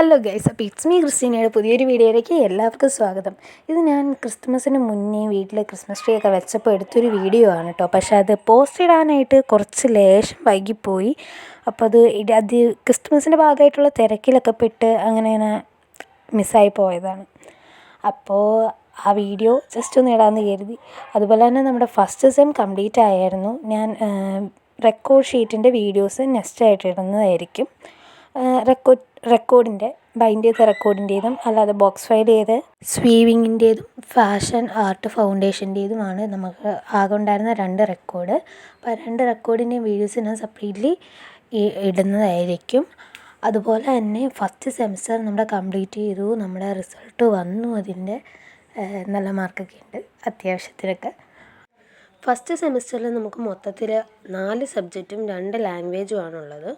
Hello guys അപ്പോൾ it's me ക്രിസ്റ്റീനയുടെ പുതിയൊരു വീഡിയോയിലേക്ക് എല്ലാവർക്കും സ്വാഗതം. ഇത് ഞാൻ ക്രിസ്മസിന് മുന്നേ വീട്ടിൽ ക്രിസ്മസ് ട്രീ ഒക്കെ വെച്ചപ്പോൾ എടുത്തൊരു വീഡിയോ ആണ് കേട്ടോ. പക്ഷേ അത് പോസ്റ്റ് ഇടാനായിട്ട് കുറച്ച് ലേശം വൈകിപ്പോയി. അപ്പോൾ അത് അത് ക്രിസ്മസിന്റെ ഭാഗമായിട്ടുള്ള തിരക്കിലൊക്കെ പെട്ട് അങ്ങനെ അങ്ങനെ മിസ്സായി പോയതാണ്. അപ്പോൾ ആ വീഡിയോ ജസ്റ്റ് ഒന്ന് ഇടാമെന്ന് കരുതി. അതുപോലെ തന്നെ നമ്മുടെ ഫസ്റ്റ് സെം കംപ്ലീറ്റ് ആയായിരുന്നു ഞാൻ റെക്കോർഡ് ഷീറ്റിന്റെ വീഡിയോസ് നെക്സ്റ്റ് ആയിട്ട് ഇടുന്നതായിരിക്കും. റെക്കോർഡ് റെക്കോർഡിന്റെ ബൈൻഡ് ചെയ്ത റെക്കോർഡിന്റേതും അല്ലാതെ ബോക്സ് ഫയൽ ചെയ്ത് സ്വീവിങ്ങിന്റേതും ഫാഷൻ ആർട്ട് ഫൗണ്ടേഷന്റേതുമാണ് നമുക്ക് ആകെ ഉണ്ടായിരുന്ന രണ്ട് റെക്കോർഡ് അപ്പോൾ ആ രണ്ട് റെക്കോർഡിന്റെയും വീഡിയോസ് ഞാൻ സെപ്പറേറ്റ്ലി ഇടുന്നതായിരിക്കും. അതുപോലെ തന്നെ ഫസ്റ്റ് സെമിസ്റ്റർ നമ്മുടെ കംപ്ലീറ്റ് ചെയ്തു നമ്മുടെ റിസൾട്ട് വന്നു അതിന്റെ നല്ല മാർക്കൊക്കെ ഉണ്ട് അത്യാവശ്യത്തിനൊക്കെ. ഫസ്റ്റ് സെമിസ്റ്ററിൽ നമുക്ക് മൊത്തത്തിൽ നാല് സബ്ജക്റ്റും രണ്ട് ലാംഗ്വേജും ആണുള്ളത്.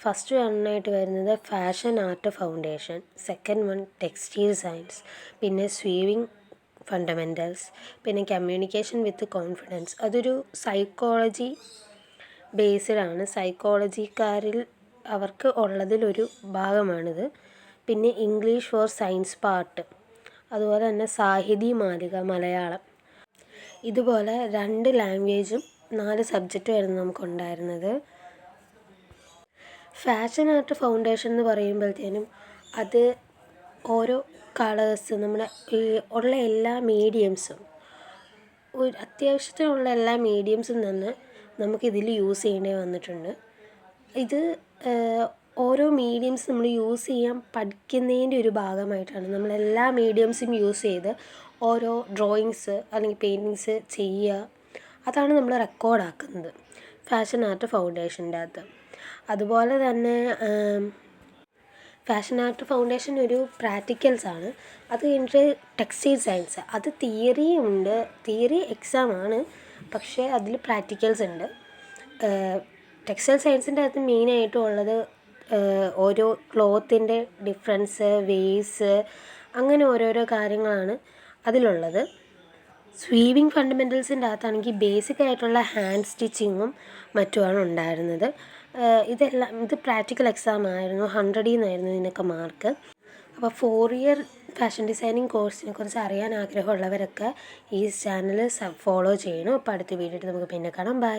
ഫസ്റ്റ് വണ്ണായിട്ട് വരുന്നത് fashion art foundation second one textile science പിന്നെ സ്വീവിങ് ഫണ്ടമെന്റൽസ് പിന്നെ കമ്മ്യൂണിക്കേഷൻ വിത്ത് കോൺഫിഡൻസ് അതൊരു സൈക്കോളജി ബേസ്ഡാണ് സൈക്കോളജിക്കാരിൽ അവർക്ക് ഉള്ളതിലൊരു ഭാഗമാണിത്. പിന്നെ ഇംഗ്ലീഷ് ഫോർ സയൻസ് പാർട്ട് അതുപോലെ തന്നെ സാഹിതി മാലിക മലയാളം. ഇതുപോലെ രണ്ട് ലാംഗ്വേജും നാല് സബ്ജക്റ്റുമായിരുന്നു നമുക്കുണ്ടായിരുന്നത്. ഫാഷൻ ആർട്ട് ഫൗണ്ടേഷൻ എന്ന് പറയുമ്പോഴത്തേനും അത് ഓരോ കളേഴ്സ് നമ്മുടെ ഈ ഉള്ള എല്ലാ മീഡിയംസും ഒരു അത്യാവശ്യത്തിനുള്ള എല്ലാ മീഡിയംസും തന്നെ നമുക്കിതിൽ യൂസ് ചെയ്യേണ്ടി വന്നിട്ടുണ്ട്. ഇത് ഓരോ മീഡിയംസ് നമ്മൾ യൂസ് ചെയ്യാൻ പഠിക്കുന്നതിന്റെ ഒരു ഭാഗമായിട്ടാണ് നമ്മൾ എല്ലാ മീഡിയംസും യൂസ് ചെയ്ത് ഓരോ ഡ്രോയിങ്സ് അല്ലെങ്കിൽ പെയിന്റിങ്സ് ചെയ്യുക. അതാണ് നമ്മൾ റെക്കോർഡാക്കുന്നത് ഫാഷൻ ആർട്ട് ഫൗണ്ടേഷന്റെ അകത്ത്. അതുപോലെ തന്നെ ഫാഷൻ ആർട്ട് ഫൗണ്ടേഷൻ ഒരു പ്രാക്ടിക്കൽസ് ആണ്. അത് കഴിഞ്ഞിട്ട് ടെക്സ്റ്റൈൽ സയൻസ് അത് തിയറി ഉണ്ട്. തിയറി എക്സാം ആണ്. പക്ഷേ അതിൽ പ്രാക്ടിക്കൽസ് ഉണ്ട്. ടെക്സ്റ്റൈൽ സയൻസിന്റെ അകത്ത് മെയിനായിട്ടും ഉള്ളത് ഓരോ ക്ലോത്തിന്റെ ഡിഫറൻസ് വേസ് അങ്ങനെ ഓരോരോ കാര്യങ്ങളാണ് അതിലുള്ളത്. സ്വീവിങ് ഫണ്ടമെന്റൽസിന്റെ അകത്താണെങ്കിൽ ബേസിക് ആയിട്ടുള്ള ഹാൻഡ് സ്റ്റിച്ചിങ്ങും മറ്റുമാണ് ഉണ്ടായിരുന്നത്. ഇതെല്ലാം ഇത് പ്രാക്ടിക്കൽ എക്സാം ആയിരുന്നു ഹൺഡ്രഡിൽ നിന്നായിരുന്നു ഇതിനൊക്കെ മാർക്ക്. അപ്പോൾ ഫോർ ഇയർ ഫാഷൻ ഡിസൈനിങ് കോഴ്സിനെ കുറിച്ച് അറിയാൻ ആഗ്രഹമുള്ളവരൊക്കെ ഈ ചാനൽ ഫോളോ ചെയ്യണം. അപ്പോൾ അടുത്ത വീഡിയോ നമുക്ക് പിന്നെ കാണാം. ബൈ.